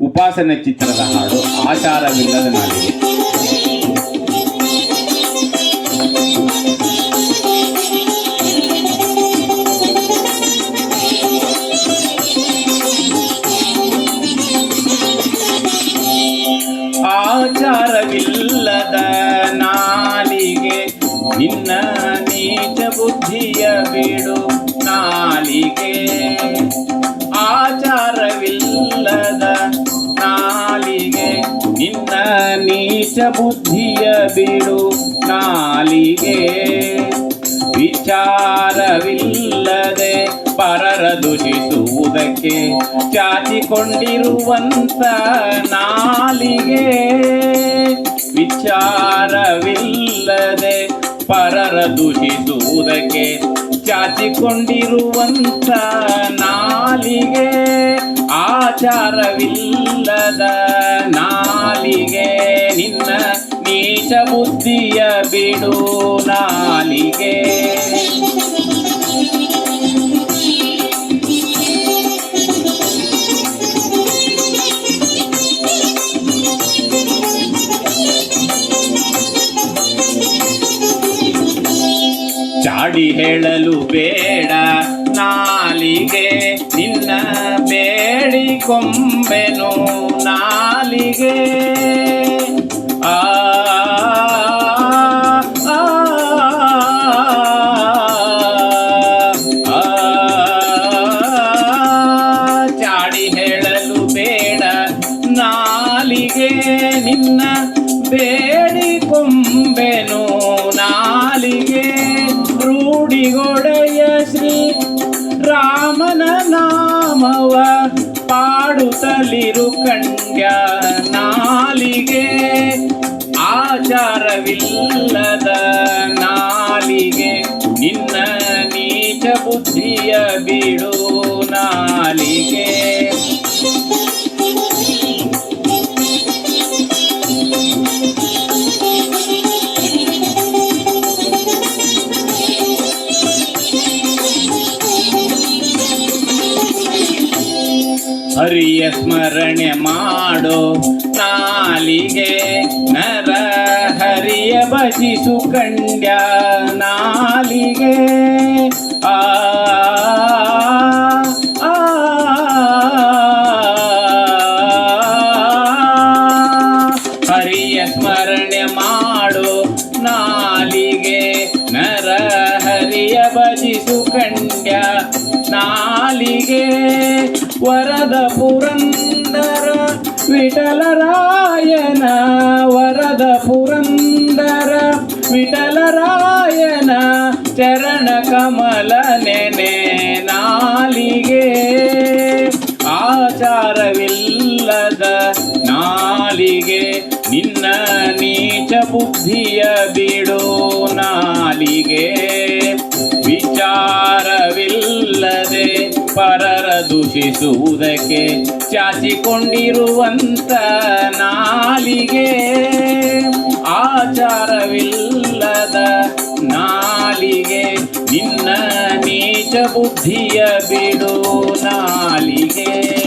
ಉಪಾಸನೆ ಚಿತ್ರದ ಹಾಡು ಆಚಾರವಿಲ್ಲದ ನಾಡಿಗೆ ಆಚಾರವಿಲ್ಲದ ನಾಲಿಗೆ ನಿನ್ನ ನೀಚ ಬುದ್ಧಿಯ ಬಿಡು ನಾಲಿಗೆ. ನೀಚ ಬುದ್ಧಿಯ ಬಿಡು ನಾಲಿಗೆ. ವಿಚಾರವಿಲ್ಲದೆ ಪರರ ದುಷಿಸುವುದಕ್ಕೆ ಚಾಚಿಕೊಂಡಿರುವಂತ ನಾಲಿಗೆ. ವಿಚಾರವಿಲ್ಲದೆ ಪರರ ದುಷಿಸುವುದಕ್ಕೆ ಚಾಚಿಕೊಂಡಿರುವಂತ ನಾಲಿಗೆ. ಆಚಾರವಿಲ್ಲದ ನಾಲಿಗೆ. ನೀಚ ಬುದ್ಧಿಯ ಬಿಡು ನಾಲಿಗೆ. ಚಾಡಿ ಹೇಳಲು ಬೇಡ ನಾಲಿಗೆ. ನಿನ್ನ ಬೇಡಿ ಕೊಂಬೆನು ನಾಲಿಗೆ. ನಿನ್ನ ಬೇಡಿಕೊಂಬೆನು ನಾಲಿಗೆ ರೂಢಿಗೊಡೆಯ ಶ್ರೀ ರಾಮನ ನಾಮವ ಪಾಡುತ್ತಲಿರು ಕಂಡ್ಯ ನಾಲಿಗೆ. ಆಚಾರವಿಲ್ಲದ ಹರಿಯ ಸ್ಮರಣೆ ಮಾಡೋ ನಾಲಿಗೆ ನರ ಹರಿಯ ಭಜಿಸು ಕಂಡ್ಯ ನಾಲಿಗೆ ಆ ಹರಿಯ ಸ್ಮರಣೆ ಮಾಡೋ ನಾಲಿಗೆ ನರ ಹರಿಯ ಭಜಿಸು ಕಂಡ್ಯ ನಾಲಿಗೆ ವರದ ಪುರಂದರ ವಿಠಲರಾಯನ, ವರದ ಪುರಂದರ ವಿಠಲರಾಯನ ಚರಣ ಕಮಲ ನೆನೆ ನಾಲಿಗೆ. ಆಚಾರವಿಲ್ಲದ ನಾಲಿಗೆ, ನಿನ್ನ ನೀಚ ಬುದ್ಧಿಯ ಬಿಡೋ ನಾಲಿಗೆ. ವಿಚಾರವಿಲ್ಲದೆ ದೂಷಿಸುವುದಕ್ಕೆ ಚಾಚಿಕೊಂಡಿರುವಂತ ನಾಲಿಗೆ. ಆಚಾರವಿಲ್ಲದ ನಾಲಿಗೆ ನಿನ್ನ ನೀಚ ಬುದ್ಧಿಯ ಬಿಡು ನಾಲಿಗೆ.